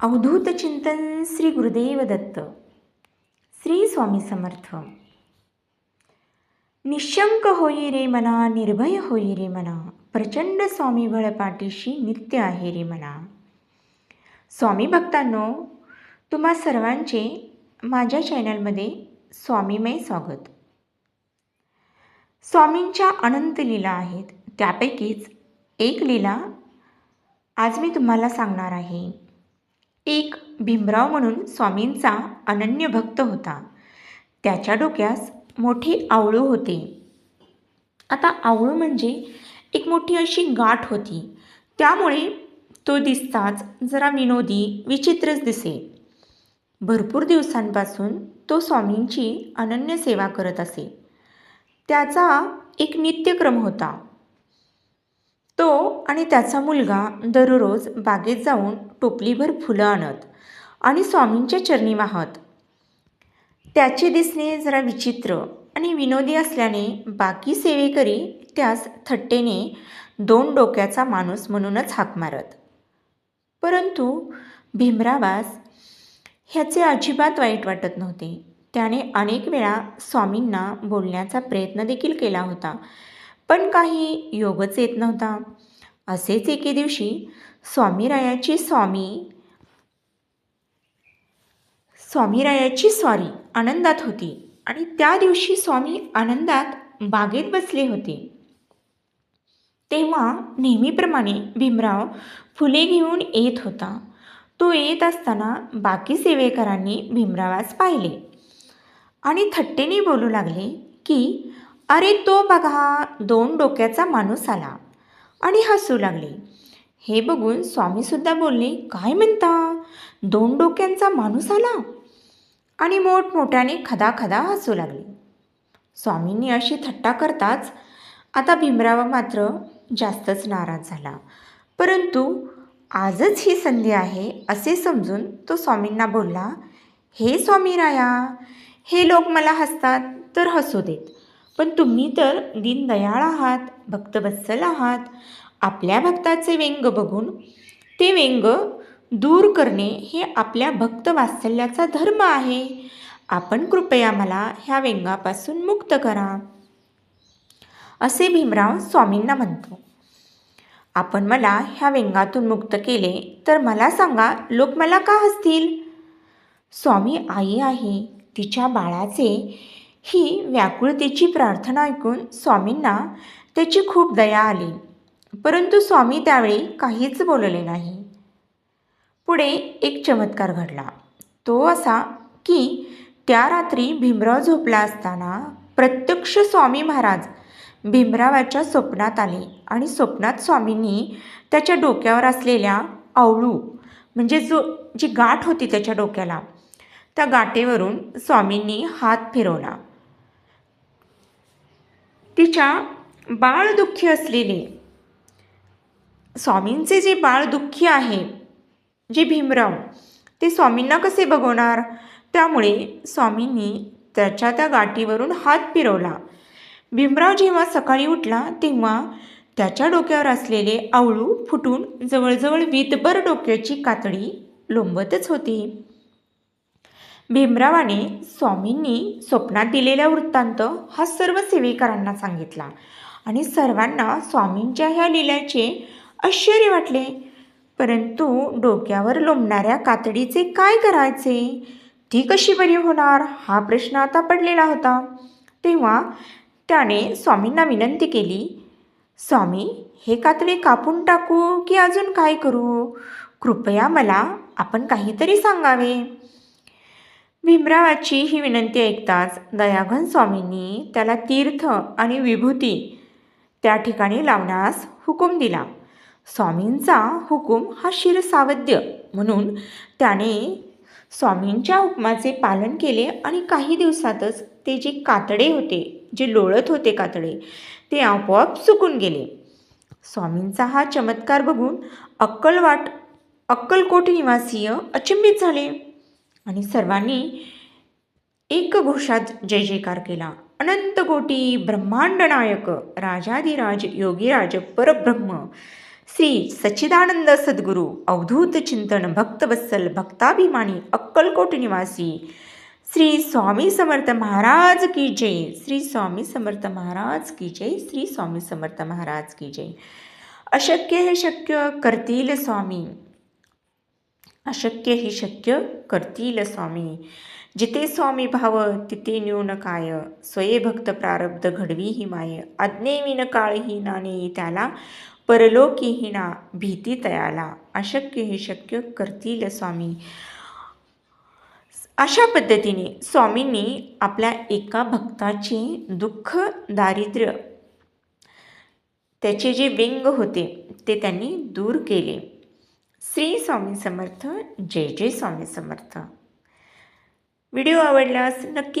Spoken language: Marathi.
अवधूत चिंतन श्री गुरुदेव दत्त. श्री स्वामी समर्थ. निशंक होई रे मना निर्भय होई रे मना प्रचंड स्वामी बळ पाठीशी नित्य आहे रे मना. स्वामी भक्तांनो तुम्हा सर्वांचे माझ्या चॅनलमध्ये स्वामीमय स्वागत. स्वामींच्या अनंत लीला आहेत. त्यापैकीच एक लीला आज मी तुम्हाला सांगणार आहे. एक भीमराव म्हणून स्वामींचा अनन्य भक्त होता. त्याच्या डोक्यास मोठी आवळू होते. आता आवळू म्हणजे एक मोठी अशी गाठ होती. त्यामुळे तो दिसताच जरा विनोदी विचित्रच दिसे. भरपूर दिवसांपासून तो स्वामींची अनन्य सेवा करत असे. त्याचा एक नित्यक्रम होता. आणि त्याचा मुलगा दररोज बागेत जाऊन टोपलीभर फुलं आणत आणि स्वामींच्या चरणी वाहत. त्याचे दिसणे जरा विचित्र आणि विनोदी असल्याने बाकी सेवेकरी त्यास थट्टेने दोन डोक्याचा माणूस म्हणूनच हाक मारत. परंतु भीमरावास ह्याचे अजिबात वाईट वाटत नव्हते. त्याने अनेक वेळा स्वामींना बोलण्याचा प्रयत्न देखील केला होता पण काही योगच येत नव्हता. असेच एके दिवशी स्वामीरायाची स्वामी स्वामीरायाची स्वारी आनंदात होती. आणि त्या दिवशी स्वामी आनंदात बागेत बसले होते. तेव्हा नेहमीप्रमाणे भीमराव फुले घेऊन येत होता. तो येत असताना बाकी सेवेकरांनी भीमरावास पाहिले. आणि थट्टेने बोलू लागले की अरे तो बघा दोन डोक्याचा माणूस आला. आणि हसू लागले. हे बघून स्वामीसुद्धा बोलले काय म्हणता? दोन डोक्यांचा माणूस आला? आणि मोठमोठ्याने खदा खदा हसू लागले. स्वामींनी अशी थट्टा करताच आता भीमराव मात्र जास्तच नाराज झाला. परंतु आजच ही संधी आहे असे समजून तो स्वामींना बोलला हे स्वामीराया हे लोक मला हसतात तर हसू देत. पण तुम्ही तर दीनदयाळ आहात भक्तबत्सल आहात. आपल्या भक्ताचे व्यंग बघून ते व्यंग दूर करणे हे आपल्या भक्तवात्सल्याचा धर्म आहे. आपण कृपया मला ह्या व्यंगापासून मुक्त करा. असे भीमराव स्वामींना म्हणतो. आपण मला ह्या व्यंगातून मुक्त केले तर मला सांगा लोक मला का हसतील? स्वामी आई आहे तिच्या बाळाचे ही व्याकुळतेची प्रार्थना ऐकून स्वामींना त्याची खूप दया आली. परंतु स्वामी त्यावेळी काहीच बोलले नाही. पुढे एक चमत्कार घडला. तो असा की त्या रात्री भीमराव झोपला असताना प्रत्यक्ष स्वामी महाराज भीमरावाच्या स्वप्नात आले आणि स्वप्नात स्वामींनी त्याच्या डोक्यावर असलेल्या आवळू म्हणजे जो जी गाठ होती त्याच्या डोक्याला त्या गाठेवरून स्वामींनी हात फिरवला. तिच्या बाळदुःखी असलेले स्वामींचे जे बाळदुःखी आहे जे भीमराव ते स्वामींना कसे बघवणार? त्यामुळे स्वामींनी त्याच्या त्या गाठीवरून हात फिरवला. भीमराव जेव्हा सकाळी उठला तेव्हा त्याच्या डोक्यावर असलेले आवळू फुटून जवळजवळ वीतभर डोक्याची कातडी लोंबतच होती. भीमरावाने स्वामींनी स्वप्नात दिलेला वृत्तांत हा सर्व सेवेकरांना सांगितला. आणि सर्वांना स्वामींच्या ह्या लिल्याचे आश्चर्य वाटले. परंतु डोक्यावर लोंबणाऱ्या कातडीचे काय करायचे? ती कशी बरी होणार? हा प्रश्न आता पडलेला होता. तेव्हा त्याने स्वामींना विनंती केली स्वामी हे कातडे कापून टाकू की अजून काय करू? कृपया मला आपण काहीतरी सांगावे. भीमरावाची ही विनंती ऐकताच दयाघन स्वामींनी त्याला तीर्थ आणि विभूती त्या ठिकाणी लावण्यास हुकूम दिला. स्वामींचा हुकूम हा शिरसावद्य म्हणून त्याने स्वामींच्या हुकमाचे पालन केले आणि काही दिवसातच ते जे कातडे होते जे लोळत होते कातडे ते आपोआप चुकून गेले. स्वामींचा हा चमत्कार बघून अक्कलवाट अक्कलकोट निवासीय अचंबित झाले. आणि सर्वांनी एक घोषात जय जयकार केला. अनंत कोटी ब्रह्मांड नायक राजाधिराज योगीराज परब्रह्म श्री सच्चिदानंद सद्गुरू अवधूत चिंतन भक्तवत्सल भक्ताभिमानी अक्कलकोट निवासी श्री स्वामी समर्थ महाराज की जय श्री स्वामी समर्थ महाराज की जय श्री स्वामी समर्थ महाराज की जय. अशक्य हे शक्य करतील स्वामी. अशक्य ही शक्य करतील स्वामी. जिथे स्वामी भाव तिथे न्यून काय. स्वये भक्त प्रारब्ध घडवी ही माय. आज्ञेविन काळही नाणे त्याला परलोकी ना भीती तयाला. अशक्य हे शक्य करतील स्वामी. अशा पद्धतीने स्वामींनी आपल्या एका भक्ताचे दुःख दारिद्र्य त्याचे जे व्यंग होते ते त्यांनी दूर केले. श्री स्वामी समर्थ जय जय स्वामी समर्थ. व्हिडिओ आवडल्यास नक्की